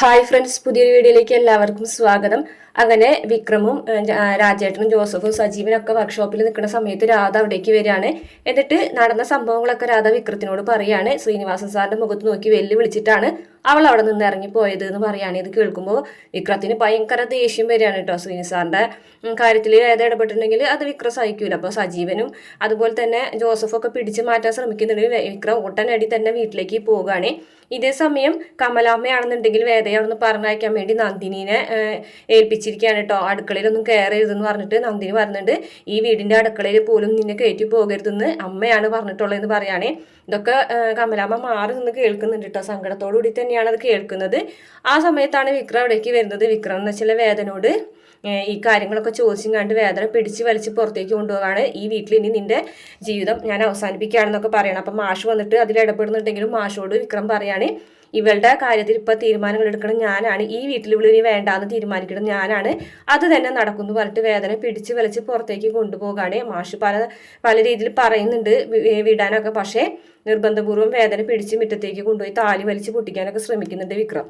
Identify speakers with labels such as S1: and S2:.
S1: Hi friends പുതിയൊരു വീഡിയോയിലേക്ക് എല്ലാവർക്കും സ്വാഗതം. അങ്ങനെ വിക്രമും രാജേട്ടനും ജോസഫും സജീവനൊക്കെ വർക്ക്ഷോപ്പിൽ നിൽക്കുന്ന സമയത്ത് രാധ അവിടേക്ക് വരികയാണ്. എന്നിട്ട് നടന്ന സംഭവങ്ങളൊക്കെ രാധ വിക്രത്തിനോട് പറയാണ്. ശ്രീനിവാസൻ സാറിന്റെ മുഖത്ത് നോക്കി വെല്ലുവിളിച്ചിട്ടാണ് അവൾ അവിടെ നിന്ന് ഇറങ്ങി പോയത് എന്ന് പറയുകയാണ് ഇത് കേൾക്കുമ്പോൾ വിക്രത്തിന് ഭയങ്കര ദേഷ്യം വരികയാണ് കേട്ടോ ശ്രീനി സാറിന്റെ കാര്യത്തിൽ ഏത് ഇടപെട്ടിട്ടുണ്ടെങ്കിൽ അത് വിക്രം സഹിക്കൂല. അപ്പോൾ സജീവനും അതുപോലെ തന്നെ ജോസഫൊക്കെ പിടിച്ചു മാറ്റാൻ ശ്രമിക്കുന്നുണ്ടെങ്കിൽ വിക്രം ഉടനടി തന്നെ വീട്ടിലേക്ക് പോവുകയാണ്. ഇതേ സമയം കമലാമ്മയാണെന്നുണ്ടെങ്കിൽ വേദയാണെന്ന് പറഞ്ഞയക്കാൻ വേണ്ടി നന്ദിനിനെ ഏൽപ്പിച്ചിരിക്കുകയാണ് കേട്ടോ അടുക്കളയിലൊന്നും കയറരുതെന്ന് പറഞ്ഞിട്ട് നന്ദിനി പറഞ്ഞിട്ട് ഈ വീടിന്റെ അടുക്കളയിൽ പോലും നിന്നെ കയറ്റി പോകരുതെന്ന് അമ്മയാണ് പറഞ്ഞിട്ടുള്ളതെന്ന് പറയുകയാണേ ഇതൊക്കെ കമലാമ്മ മാറി നിന്ന് കേൾക്കുന്നുണ്ട് കേട്ടോ സങ്കടത്തോടുകൂടി തന്നെയാണ് അത് കേൾക്കുന്നത്. ആ സമയത്താണ് വിക്രം അവിടേക്ക് വരുന്നത്. വിക്രം എന്ന് വെച്ചാൽ വേദനോട് ഈ കാര്യങ്ങളൊക്കെ ചോദിച്ചും കണ്ട് വേദന പിടിച്ച് വലിച്ച് പുറത്തേക്ക് കൊണ്ടുപോകാണ്. ഈ വീട്ടിൽ ഇനി നിന്റെ ജീവിതം ഞാൻ അവസാനിപ്പിക്കുകയാണെന്നൊക്കെ പറയണം. അപ്പം മാഷ് വന്നിട്ട് അതിൽ ഇടപെടുന്നുണ്ടെങ്കിലും മാഷോട് വിക്രം പറയാണ് ഇവളുടെ കാര്യത്തിൽ ഇപ്പം തീരുമാനങ്ങൾ എടുക്കണം. ഞാനാണ് ഈ വീട്ടിൽ ഇനി വേണ്ടാന്ന് തീരുമാനിക്കണം. ഞാനാണ് അത് തന്നെ നടക്കുന്നു പറഞ്ഞിട്ട് വേദന പിടിച്ച് വലിച്ച് പുറത്തേക്ക് കൊണ്ടുപോകാണ്. മാഷ് പല പല രീതിയിൽ പറയുന്നുണ്ട് വിടാനൊക്കെ. പക്ഷേ നിർബന്ധപൂർവം വേദന പിടിച്ച് മുറ്റത്തേക്ക് കൊണ്ടുപോയി താലി വലിച്ച് പൊട്ടിക്കാനൊക്കെ ശ്രമിക്കുന്നുണ്ട് വിക്രം.